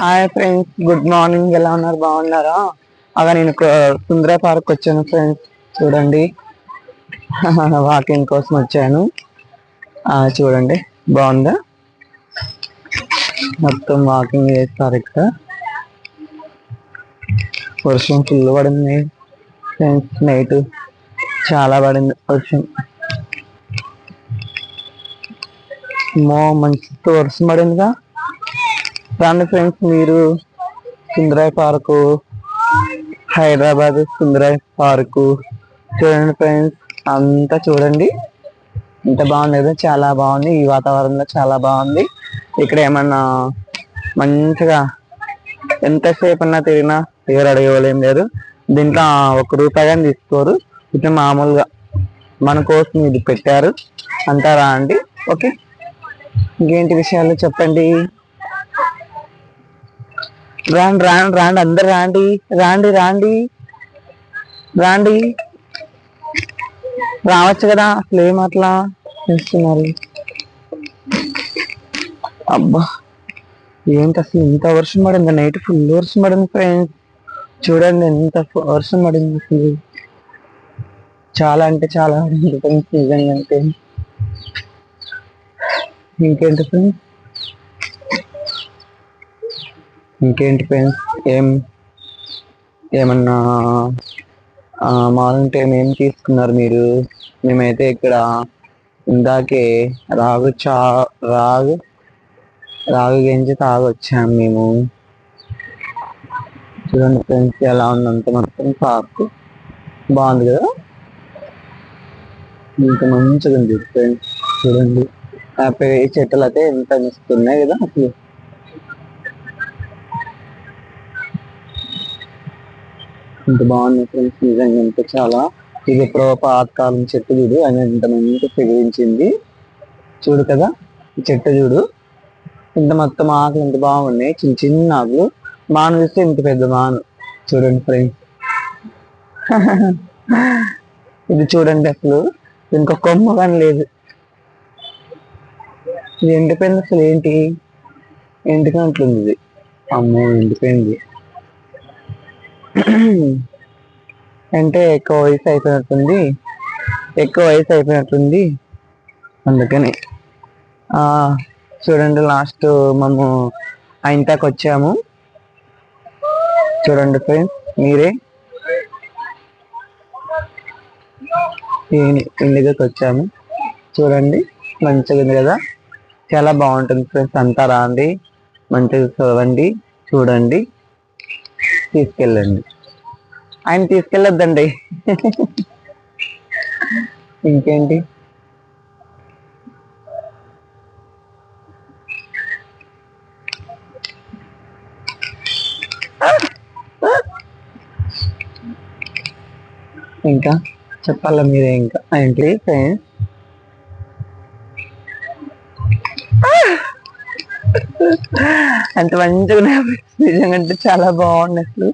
Hi friends good morning ఎలా ఉన్నారు? బాగున్నారా? అలా నేను సుందర పార్క్ వచ్చాను ఫ్రెండ్స్ చూడండి. వాకింగ్ కోసం వచ్చాను. చూడండి. బాగుందా? మొత్తం వాకింగ్ చేస్తారు ఇక్కడ. వర్షం ఫుల్ పడింది ఫ్రెండ్స్ నైట్ చాలా పడింది వర్షం. మో మంచి వర్షం పడిందిగా. రండి ఫ్రెండ్స్ మీరు సుందరాయ్ పార్కు హైదరాబాద్ సుందరాయ్ పార్కు చూడండి ఫ్రెండ్స్ అంతా చూడండి. ఎంత బాగుంది కదా చాలా బాగుంది. ఈ వాతావరణంలో చాలా బాగుంది. ఇక్కడ ఏమన్నా మంచిగా ఎంతసేపు అన్నా తిరిగినా ఎవరు అడగలేం లేదు. దీంట్లో ఒక రూపాయి కానీ తీసుకోరు. ఇట్లా మామూలుగా మన కోసం ఇది పెట్టారు. అంటారా అండి. ఓకే. ఇంకేంటి విషయాలు చెప్పండి? రాండి రాండి రాండి అందరు రాండి రాండి రాండి రాండి. రావచ్చు కదా అసలు ఏం అట్లా చేస్తున్నారు? అబ్బా ఏంటి అసలు ఇంత వర్షం పడింది? నైట్ ఫుల్ వర్షం పడింది ఫ్రెండ్స్ చూడండి ఎంత వర్షం పడింది అసలు. చాలా అంటే చాలా. పడింది ఫ్రెండ్స్ నిజంగా అంటే ఇంకేంటి ఫ్రెండ్స్ ఇంకేంటి ఫ్రెండ్స్? ఏం ఏమన్నా ఆ, మార్నింగ్ టైం ఏం తీసుకున్నారు మీరు? మేమైతే ఇక్కడ ఇందాకే రాగు చా రాగు రాగు గెంజి తాగొచ్చాము మేము. చూడండి ఫ్రెండ్స్ ఎలా ఉందంత మొత్తం పార్క్ బాగుంది కదా? ఇంత మంచిగా ఉంది ఫ్రెండ్స్ చూడండి. హ్యాపీగా చెట్లు అయితే ఎంత మిస్తున్నాయి కదా అసలు. ఇంత బాగుంది ఫ్రెండ్స్. నిజంగా ఇంత చాలా. ఇది ఎప్పుడో పాతకాలం చెట్టు చూడు అని ఇంత మంచిగా పెరిగించింది చూడు కదా ఈ చెట్టు చూడు. ఇంత మొత్తం ఆకులు ఇంత బాగున్నాయి. చిన్న చిన్న ఆకులు. మాను చూస్తే ఇంత పెద్ద మాను. చూడండి ఫ్రెండ్స్. ఇది చూడండి అసలు. ఇంకా కొమ్మ కానీ లేదు. ఇది ఎండిపోయింది అసలు ఏంటి? ఎండిపోయినట్లుంది ఇది. అమ్మో ఎండిపోయింది. అంటే ఎక్కువ వయసు అయిపోయినట్టుంది. ఎక్కువ వయసు అయిపోయినట్టుంది. అందుకని చూడండి లాస్ట్ మేము ఆ వచ్చాము. చూడండి ఫ్రెండ్స్ మీరే. ఈ- ఇంటికి వచ్చాము. చూడండి మంచిగా ఉంది కదా. చాలా బాగుంటుంది ఫ్రెండ్స్ అంతా రాండి. మంచిగా చదవండి చూడండి. తీసుకెళ్ళండి. ఆయన తీసుకెళ్ళొద్దండి. ఇంకేంటి? ఇంకా చెప్పాలా మీరే ఇంకా? ఏంటి? ఫ్రెండ్స్? అంత మంచిగా నిజంగా అంటే చాలా బాగుంది అసలు.